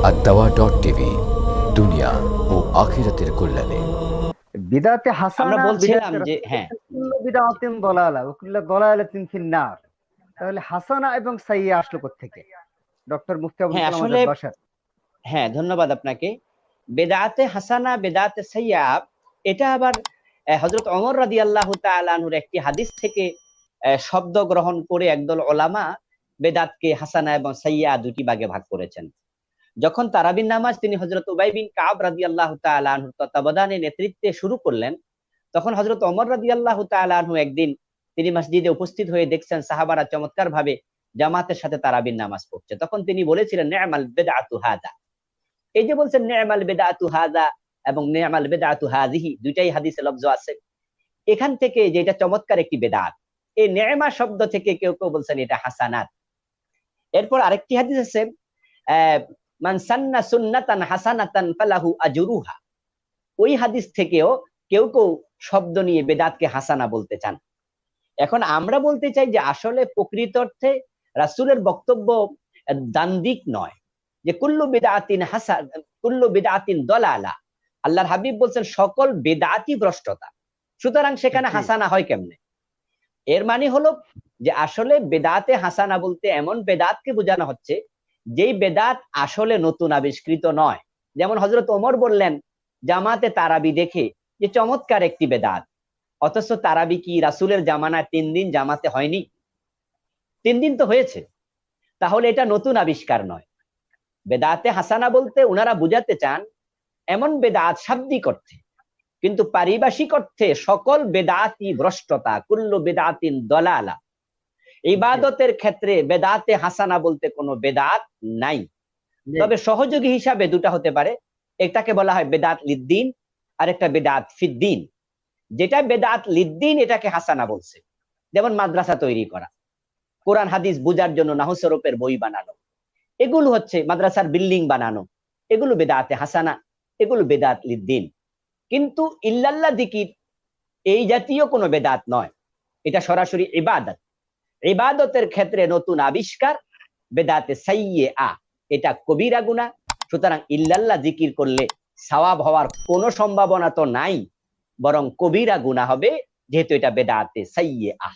আদাওয়া dot TV দুনিয়া ও আখিরাতের কল্যাণে। বিদাতে হাসানা আমরা বলছিলাম যে হ্যাঁ। বিদাতিন দলালা দলালাতিন ফিন্নার তাহলে হাসানা এবং সাইয়্যা আসলো থেকে ডক্টর মুফতি আবুল হ্যাঁ, কালাম আসলে- আজাদ হ্যাঁ ধন্যবাদ আপনাকে। বেদাতে হাসানা বেদাতে সাইয়াব এটা আবার হজরত অমর রাদি আল্লাহ তালাহুর একটি হাদিস থেকে শব্দ গ্রহণ করে একদল ওলামা বেদাতকে হাসানা এবং সাইয়া দুটি ভাগে ভাগ করেছেন। যখন তারাবিন নামাজ তিনি হজরত উবাই বিন কাব রাদি আল্লাহ তালাহুর তত্ত্বাবধানে নেতৃত্বে শুরু করলেন, তখন হজরত অমর রাদি আল্লাহ তালাহু একদিন তিনি মসজিদে উপস্থিত হয়ে দেখছেন সাহাবারা চমৎকার ভাবে জামাতের সাথে তারাবিন নামাজ পড়ছে। তখন তিনি বলেছিলেন, নেমাল বেদাতু হাদা এই যে বলছেন, নেমাল বেদাতু হাদা এবং নেমাল বেদাতু হাজিহি দুইটাই হাদিসে লব্জ আছে। এখান থেকে যেটা চমৎকার একটি বেদাত, এই নেমা শব্দ থেকে কেউ কেউ বলছেন এটা হাসানাত। এরপর আরেকটি হাদিস আছে আহ, মান সান্না সুন্নাতান হাসানাতান ফালাহু আজরুহা। ওই হাদিস থেকেও কেউ কেউ শব্দ নিয়ে বেদাতকে হাসানা বলতে চান। এখন আমরা বলতে চাই যে আসলে প্রকৃত অর্থে রাসূলের বক্তব্য দান্দিক নয়। যে কুল্লু বেদাতিন হাসান কুল্লু বেদাতিন দলালা। আল্লাহর হাবিব বলছেন সকল বেদাতি ভ্রষ্টতা। সুতরাং সেখানে হাসানা হয় কেমনে? এর মানে হলো যে আসলে বেদাতে হাসানা বলতে এমন বেদাতকে বোঝানো হচ্ছে যেই বেদাত আসলে নতুন আবিষ্কৃত নয়। যেমন হজরত ওমর বললেন, জামাতে তারাবি দেখে যে চমৎকার একটি বেদাত। অথচ তারাবি কি রাসূলের জামানায় তিন দিন জামাতে হয়নি? তিন দিন তো হয়েছে। তাহলে এটা নতুন আবিষ্কার নয়। বেদাতে হাসানা বলতে ওনারা বুঝাতে চান, এমন বেদাত শাব্দিক অর্থে, কিন্তু পারিভাষিক অর্থে সকল বেদাতি ভ্রষ্টতা, কুল্লু বেদাতিন দলালা। ইবাদতের ক্ষেত্রে বেদাতে হাসানা বলতে কোনো বেদাত নাই। তবে সহযোগী হিসাবে দুটা হতে পারে। এটাকে বলা হয় বেদাত লিদ্দিন আর একটা বেদাত ফিদ্দিন। যেটা বেদাত লিদ্দিন এটাকে হাসানা বলছে। যেমন মাদ্রাসা তৈরি করা। কোরআন হাদিস বুঝার জন্য নাহুসরফের বই বানানো। এগুলো হচ্ছে মাদ্রাসার বিল্ডিং বানানো। এগুলো বেদাতে হাসানা এগুলো বেদাত লিদ্দিন। কিন্তু ইল্লাল্লাহ দিকির এই জাতীয় কোনো বেদাত নয়। এটা সরাসরি ইবাদত। ইবাদতের ক্ষেত্রে নতুন আবিষ্কার, বেদাতে সাইয়ে আ, এটা কবিরা গুণা সুতরাং ইল্লাল্লাহ জিকির করলে সওয়াব হওয়ার কোনো সম্ভাবনা তো নাই, বরং কবিরা গুণা হবে, যেহেতু এটা বেদাতে সাইয়ে আহ